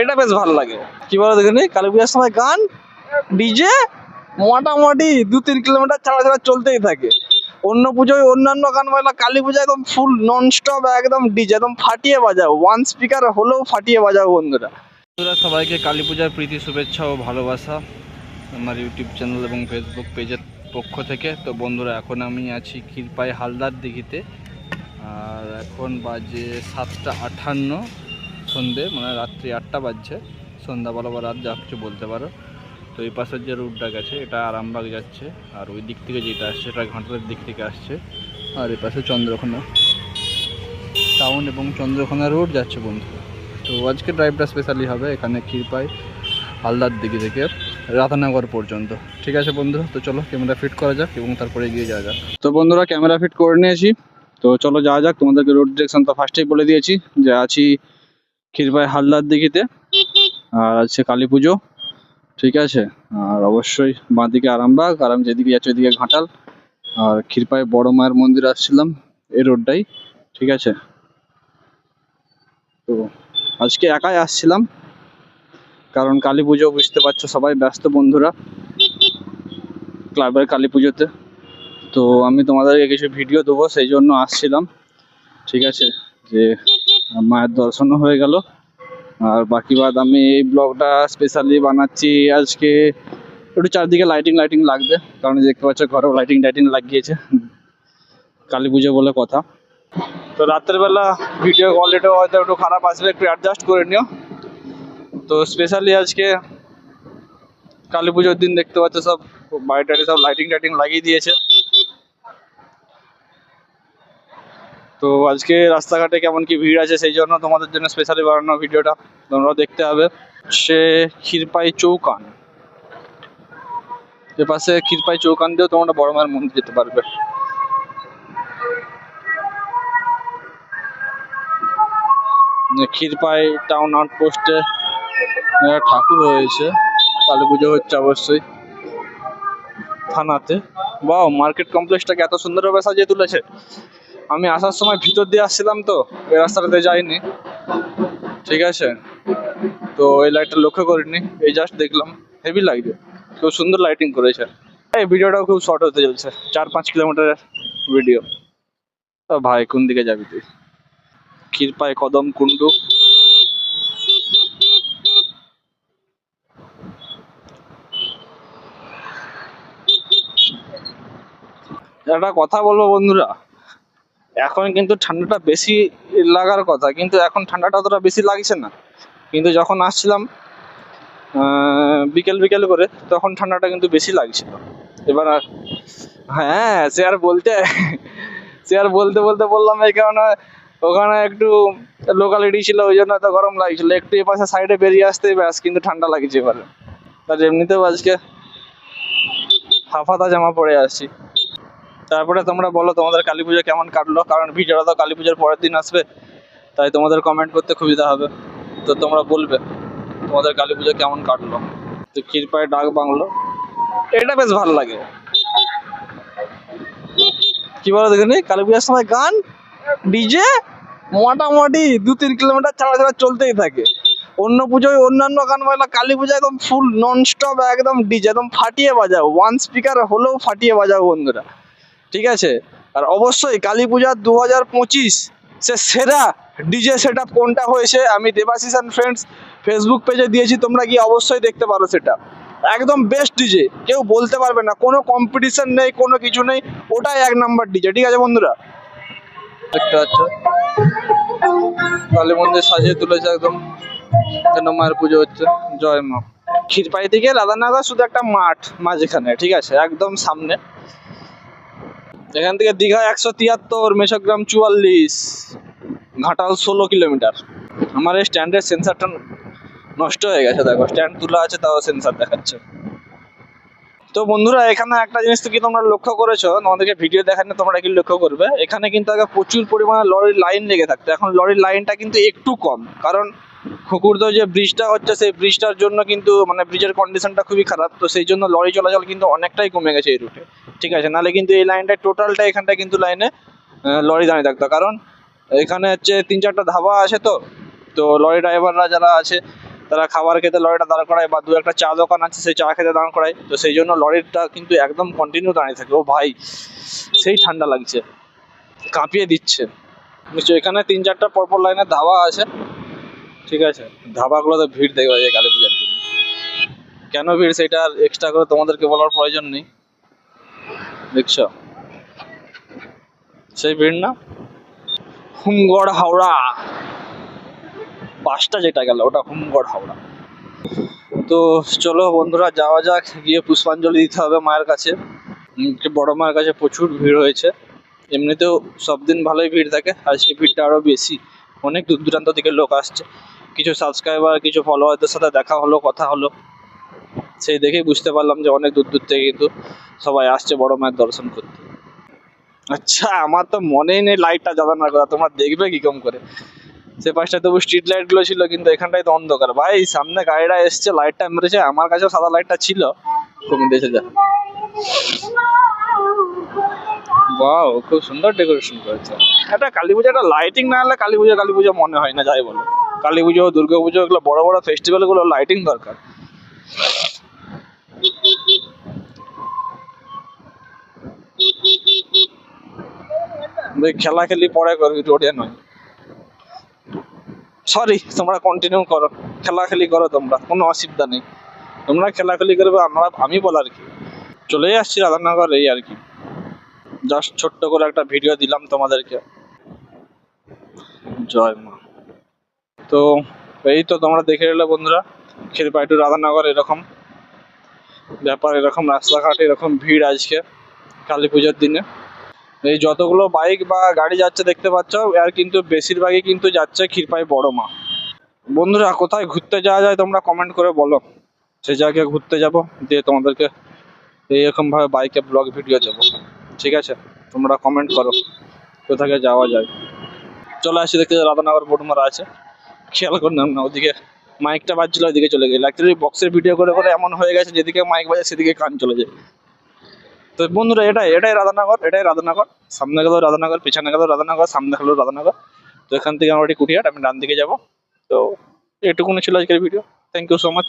এটা বেশ ভালো লাগে। কি বলো দেখে কালী পূজার সময় গান, ডিজে, মোটামুটি দু তিন কিলোমিটার ছাড়া ছাড়া চলতেই থাকে। অন্য পুজোয় অন্যান্য গান বাজলা কালী পূজা একদম ফুল নন স্টপ একদম ডিজে, একদম ফাটিয়ে বাজাও। ওয়ান স্পিকার হলেও ফাটিয়ে বাজাও বন্ধুরা। বন্ধুরা, সবাইকে কালী পূজার প্রীতি, শুভেচ্ছা ও ভালোবাসা আমার ইউটিউব চ্যানেল এবং ফেসবুক পেজের পক্ষ থেকে। তো বন্ধুরা, এখন আমি আছি ক্ষীরপাই হালদার দিঘিতে। আর এখন বাজে সাতটা আটান্ন সন্ধে মানে রাত্রি আটটা বাজছে। সন্ধ্যাবেলা বা রাত, যা কিছু বলতে পারো। তো এই পাশের যে রুটটা গেছে, এটা আরামবাগ যাচ্ছে। আর ওই দিক থেকে যেটা আসছে, এটা ঘাটালের দিক থেকে আসছে। আর এই পাশে চন্দ্রকোনা। টাউন এবং চন্দ্রকোনা রোড যাচ্ছে, বন্ধু। তো আজকে ড্রাইভটা স্পেশালি হবে এখানে ক্ষীরপাই, হালদার দিকে থেকে রাধানগর পর্যন্ত। ঠিক আছে, বন্ধু? তো চলো ক্যামেরা ফিট করা যাক এবং তারপরে এগিয়ে যাওয়া যাক। তো বন্ধুরা ক্যামেরা ফিট করে নিয়েছি। তো চলো যাওয়া যাক। তোমাদেরকে রোড ডিরেকশন তো ফার্স্টেই বলে দিয়েছি যে আছি ক্ষীরপাই হালদার দিঘিতে। আর আছে কালী পুজো। ঠিক আছে? আর অবশ্যই বাঁদিকে আরামবাগ, আর আমি যেদিকে যাচ্ছি ওইদিকে ঘাটাল। আর ক্ষীরপাই বড় মায়ের মন্দির আসছিলাম এই রোডটাই। ঠিক আছে? তো আজকে একাই আসছিলাম। কারণ কালী পুজো বুঝতে পারছ সবাই ব্যস্ত বন্ধুরা। ক্লাবের কালী পুজোতে। তো আমি তোমাদেরকে কিছু ভিডিও দেবো, সেই জন্য আসছিলাম। ঠিক আছে? যে মায়ের দর্শনও হয়ে গেল। আর বাকি বাদ আমি এই ব্লগটা স্পেশালি বানাচ্ছি আজকে। একটু চারদিকে লাইটিং লাইটিং লাগবে, কারণ দেখতে পাচ্ছ ঘরেও লাইটিং টাইটিং লাগিয়েছে। কালী পুজো বলে কথা। তো রাতের বেলা ভিডিও কোয়ালিটিও হয়তো একটু খারাপ আসবে, একটু অ্যাডজাস্ট করে নিও। তো স্পেশালি আজকে কালী পুজোর দিন দেখতে পাচ্ছ সব বাড়ি সব লাইটিং টাইটিং লাগিয়ে দিয়েছে। তো আজকে রাস্তাঘাটে কেমন কি ভিড় আছে সেই জন্য তোমাদের জন্য স্পেশালি বানানো ভিডিওটা তোমরা দেখতে হবে। সে ক্ষীরপাই চৌকান। এ পাশে ক্ষীরপাই চৌকান দিয়েও তোমরা বড় মায়ের মন্দির যেতে পারবে। ক্ষীরপাই টাউন আউটপোস্টে ঠাকুর হয়েছে কালী পুজো হচ্ছে অবশ্যই। থানাতে। বাও মার্কেট কমপ্লেক্সটাকে এত সুন্দরভাবে সাজিয়ে তুলেছে। আমি আসার সময় ভিতর দিয়ে আসছিলাম তো, এই রাস্তাটাতে যাইনি। ঠিক আছে? তো এই লাইটটা লক্ষ্য করিনি, এই জাস্ট দেখলাম হেভি লাগছে খুব সুন্দর লাইটিং করেছে। এই ভিডিওটাও খুব শর্ট হতে চলছে, চার পাঁচ কিলোমিটারের ভিডিও তো ভাই, কোন দিকে যাবি তুই? ক্ষীরপাই, কদম, কুণ্ডু। একটা কথা বলব বন্ধুরা এখন কিন্তু ঠান্ডাটা বেশি লাগার কথা, কিন্তু এখন ঠান্ডাটা অতটা বেশি লাগছে না। কিন্তু যখন আসছিলাম বিকেল বিকেল করে, তখন ঠান্ডাটা কিন্তু বেশি লাগছিল। এবার আর হ্যাঁ সে আর বলতে, সে আর বলতে বলতে বললাম, এই কারণে ওখানে একটু লোকালিটি ছিল, ওই জন্য এত গরম লাগছিল। একটু এ পাশে সাইডে বেরিয়ে আসতেই ব্যাস, কিন্তু ঠান্ডা লাগছে এবারে। তার এমনিতেও আজকে হাফাতা জামা পরে আসছি। তারপরে তোমরা বলো তোমাদের কালী পুজো কেমন কাটলো? কারণ ভিডিওটা তো কালী পুজোর পরের দিন আসবে, তাই তোমাদের কমেন্ট করতে সুবিধা হবে। তো তোমরা বলবে তোমাদের কালী পুজো কেমন কাটলো। তো ক্ষীরপাই ডাক বাংলো। এটা বেশ ভালো লাগে। কি বলো দেখুন কালী পূজার সময় গান, ডিজে, মোটামুটি দু তিন কিলোমিটার ছাড়া ছাড়া চলতেই থাকে। অন্য পুজোয় অন্যান্য গান বাজলা কালী পূজা একদম ফুল নন স্টপ একদম ডিজে, একদম ফাটিয়ে বাজাও। ওয়ান স্পিকার হলেও ফাটিয়ে বাজাও বন্ধুরা। ঠিক আছে? আর অবশ্যই কালী পূজা দু হাজার পঁচিশ সে সেরা ডিজে সেট কোনটা হয়েছে? আমি দেবাশিস অ্যান্ড ফ্রেন্ডস ফেসবুক পেজে দিয়েছি, তোমরা গিয়ে অবশ্যই দেখতে পারো সেটা। একদম বেস্ট ডিজে, কেউ বলতে পারবে না, কোনো কম্পিটিশন নেই, কোনো কিছু নেই, ওটাই এক নাম্বার ডিজে, ঠিক আছে বন্ধুরা? দেখতে পাচ্ছ? কালী মন্দির সাজিয়ে তুলেছে একদম। যেন মায়ের পুজো হচ্ছে? জয় মা। ক্ষীরপাই থেকে রাধানগর শুধু একটা মাঠ, মাঝখানে, ঠিক আছে? একদম সামনে। এখান থেকে দীঘা একশো তিয়াত্তর, মেশগ্রাম চুয়াল্লিশ, ঘাটাল ষোলো কিলোমিটার। আমার এই স্ট্যান্ডের সেন্সারটা নষ্ট হয়ে গেছে, দেখো, স্ট্যান্ড তোলা আছে, তাও সেন্সার দেখাচ্ছে। তো বন্ধুরা, এখানে একটা জিনিস কি তোমরা লক্ষ্য করেছ? তোমাদেরকে ভিডিও দেখানো তোমরা কি লক্ষ্য করবে? এখানে কিন্তু আগে প্রচুর পরিমাণে লরির লাইন লেগে থাকতো। এখন লরির লাইনটা কিন্তু একটু কম, কারণ খুকুরদো যে ব্রিজটা হচ্ছে, সেই ব্রিজটার জন্য কিন্তু মানে ব্রিজের কন্ডিশনটা খুবই খারাপ। তো সেই জন্য লরি চলাচল কিন্তু অনেকটাই কমে গেছে এই রুটে ঠিক আছে, নাহলে কিন্তু এই লাইনটা টোটালটা এখানটা কিন্তু লাইনে লরি দাঁড়িয়ে থাকতো। কারণ এখানে হচ্ছে তিন চারটা ধাবা আছে তো তো লরি ড্রাইভাররা যারা আছে, তারা খাবার খেতে লরিটা দাঁড় করায় বা দু একটা চা দোকান আছে, সেই চা খেতে দাঁড় করায়। তো সেই জন্য লরিটা কিন্তু একদম কন্টিনিউ দাঁড়িয়ে থাকে। ও ভাই, সেই ঠান্ডা লাগছে, কাঁপিয়ে দিচ্ছে। বুঝছ এখানে তিন চারটা পরপর লাইনে ধাবা আছে, ঠিক আছে? ধাবাগুলোতে ভিড় দেখবে কালী পূজার দিন। কেন ভিড়? সেটা এক্সট্রা করে তোমাদেরকে বলার প্রয়োজন নেই। দেখছ সেই ভিড় না? হুমগড় হাওড়া। বাসটা যেটা গেল, ওটা হুমগড় হাওড়া। তো চলো বন্ধুরা, যাওয়া যাক, গিয়ে পুষ্পাঞ্জলি দিতে হবে মায়ের কাছে। বড় মায়ের কাছে প্রচুর ভিড় হয়েছে। এমনিতেও সব দিন ভালোই ভিড় থাকে, আজকে ভিড়টা আরও বেশি। অনেক দূর দূরান্ত থেকে লোক আসছে। কিছু সাবস্ক্রাইবার কিছু ফলোয়ারদের সাথে দেখা হলো, কথা হলো। সেই দেখেই বুঝতে পারলাম যে অনেক দূর দূর থেকে কিন্তু সবাই আসছে বড় মায়ের দর্শন করতে। আচ্ছা আমার তো মনেই নেই লাইটটা জ্বালানোর কথা। তোমরা দেখবে কি কম করে। সে পাশটা তবু স্ট্রিট লাইটগুলো ছিল, কিন্তু এখানটাই তো অন্ধকার। ভাই, সামনে গাড়িটা এসছে লাইটটা মেরেছে। আমার কাছেও সাদা লাইটটা ছিল। কমে দিয়েছে, যা। খুব সুন্দর ডেকোরেশন করেছে। একটা কালী পুজো, একটা লাইটিং না হলে কালী পুজো কালী পুজো মনে হয় না, যাই বলো। কালী পুজো, দুর্গা পুজো, এগুলো বড় বড় ফেস্টিভ্যালগুলো লাইটিং দরকার। ভাই খেলা খেলি পরে করবি রোডে নয়। সরি তোমরা কন্টিনিউ করো। খেলাখেলি করো তোমরা, কোনো অসুবিধা নেই। তোমরা খেলাখেলি করবে, আমরা, আমি বলার কি। চলে আসছি রাধানগর এই আর কি। জাস্ট ছোট্ট করে একটা ভিডিও দিলাম তোমাদেরকে। জয় মা। তো এই তো তোমরা দেখে এলে বন্ধুরা ক্ষীরপাই টু রাধানগর এরকম। ব্যাপার এরকম, রাস্তাঘাট এরকম, ভিড় আজকে। কালী পুজোর দিনে। এই যতগুলো বাইক বা গাড়ি যাচ্ছে দেখতে পাচ্ছ, আর কিন্তু বেশিরভাগই কিন্তু যাচ্ছে ক্ষীরপাই বড় মা। বন্ধুরা, কোথায় ঘুরতে যাওয়া যায় তোমরা কমেন্ট করে বলো। সে জায়গায় ঘুরতে যাব, দিয়ে তোমাদেরকে এইরকমভাবে বাইকে ব্লগ ভিডিও দেবো। ঠিক আছে? তোমরা কমেন্ট করো কোথায় যাওয়া যায়। চলে আসি, দেখতে রাধানগর বোটমারা আছে। খেয়াল করলাম না ওদিকে মাইকটা বাজছিল, ওইদিকে চলে গেল অ্যাকচুয়ালি বক্সের ভিডিও করে করে এমন হয়ে গেছে, যেদিকে মাইক বাজে, সেদিকে কান চলে যায়। তো বন্ধুরা, এটাই এটাই রাধানগর এটাই রাধানগর। সামনে গেলেও রাধানগর, পিছনে গেলেও রাধানগর, সামনে গেলেও রাধানগর। তো এখান থেকে আমরা কুটিয়াট আমি ডান দিকে যাব। তো এটুকুনি ছিল আজকের video thank you so much